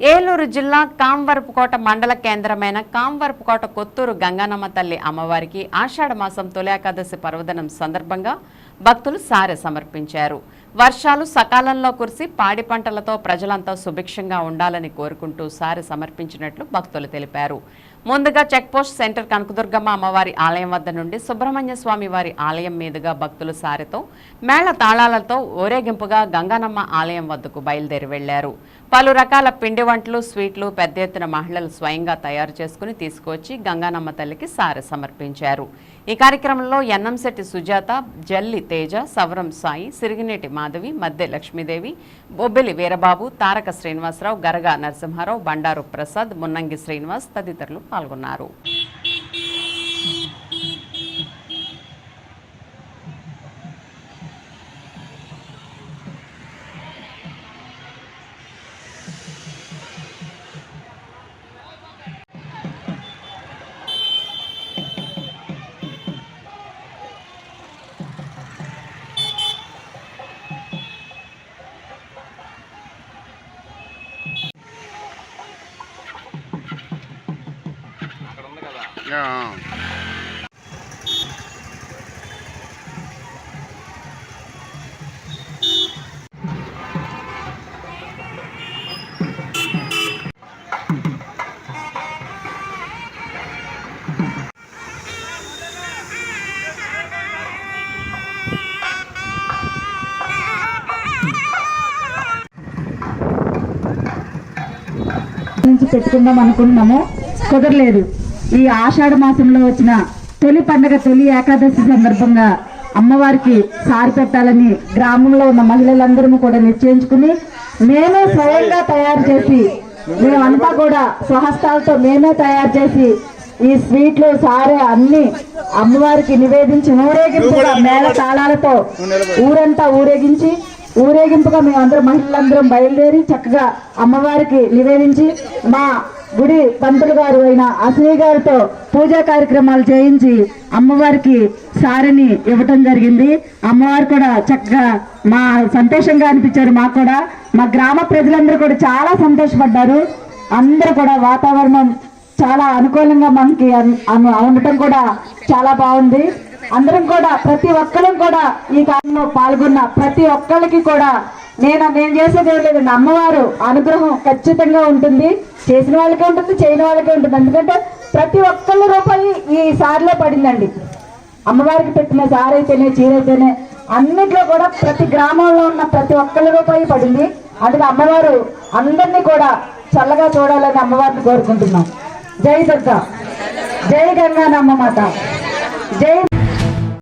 ఏలూరు జిల్లా కాంవరపుకోట మండల కేంద్రమైన కాంవరపుకోట కొత్తూరు గంగానమ్మ తల్లి అమ్మవారికి ఆషాఢ మాసం తొలి ఏకాదశి పర్వదనం సందర్భంగా భక్తులు సారె సమర్పించారు. వర్షాలు సకాలంలో కురిసి పాడి పంటలతో ప్రజలంతా సుభిక్షంగా ఉండాలని కోరుకుంటూ సారె సమర్పించినట్లు భక్తులు తెలిపారు. ముందుగా చెక్పోస్ట్ సెంటర్ కనకదుర్గమ్మ అమ్మవారి ఆలయం వద్ద నుండి సుబ్రహ్మణ్య స్వామి వారి ఆలయం మీదుగా భక్తులు సారెతో మేళ తాళాలతో ఊరేగింపుగా గంగానమ్మ ఆలయం వద్దకు బయలుదేరి వెళ్ళారు పలు రకాల పిండి వంటలు స్వీట్లు పెద్ద ఎత్తున మహిళలు స్వయంగా తయారు చేసుకుని తీసుకువచ్చి గంగానమ్మ తల్లికి సారె సమర్పించారు. ఈ కార్యక్రమంలో ఎన్నంశెట్టి సుజాత జల్లి తేజ సవరం సాయి సిరిగినేటి మాధవి మద్దె లక్ష్మీదేవి బొబ్బిలి వీరబాబు తారక శ్రీనివాసరావు గరగా నరసింహారావు బండారు ప్రసాద్ మున్నంగి శ్రీనివాస్ తదితరులు పాల్గొన్నారు. నుంచి పెట్టుకుందాం అనుకుంటున్నాము. కుదరలేదు. ఈ ఆషాఢ మాసంలో వచ్చిన తొలి పండగ తొలి ఏకాదశి సందర్భంగా అమ్మవారికి సారి పెట్టాలని గ్రామంలో ఉన్న మహిళలందరూ కూడా నిశ్చయించుకుని మేమే స్వయంగా తయారు చేసి మేమంతా కూడా స్వహస్తాలతో మేమే తయారు చేసి ఈ స్వీట్లు సారే అన్ని అమ్మవారికి నివేదించి ఊరేగింపుగా మేళ తాళాలతో ఊరంతా ఊరేగించి ఊరేగింపుగా మేమందరం మహిళలందరం బయలుదేరి చక్కగా అమ్మవారికి నివేదించి మా గుడి పంతులు గారు అయిన అసలీ గారితో పూజా కార్యక్రమాలు చేయించి అమ్మవారికి సారిని ఇవ్వటం జరిగింది. అమ్మవారు కూడా చక్కగా మా సంతోషంగా అనిపించారు మాకు కూడా. మా గ్రామ ప్రజలందరూ కూడా చాలా సంతోషపడ్డారు. అందరూ కూడా వాతావరణం చాలా అనుకూలంగా మనకి అన్- ఉండటం కూడా చాలా బాగుంది. అందరం కూడా ప్రతి ఒక్కరం కూడా ఈ కాలంలో పాల్గొన్న ప్రతి ఒక్కరికి కూడా నేను నేను చేసేది ఏం లేదండి. అమ్మవారు అనుగ్రహం ఖచ్చితంగా ఉంటుంది. చేసిన వాళ్ళకే ఉంటుంది చేయని వాళ్ళకే ఉంటుంది. ఎందుకంటే ప్రతి ఒక్కళ్ళ రూపాయి ఈ సారిలో పడిందండి. అమ్మవారికి పెట్టిన సారైతేనే చీరైతేనే అన్నిట్లో కూడా ప్రతి గ్రామంలో ఉన్న ప్రతి ఒక్కళ్ళ రూపాయి పడింది. అందుకే అమ్మవారు అందరినీ కూడా చల్లగా చూడాలని అమ్మవారిని కోరుకుంటున్నాం. జై దుర్గా. జై గంగానమ్మ మాత. జై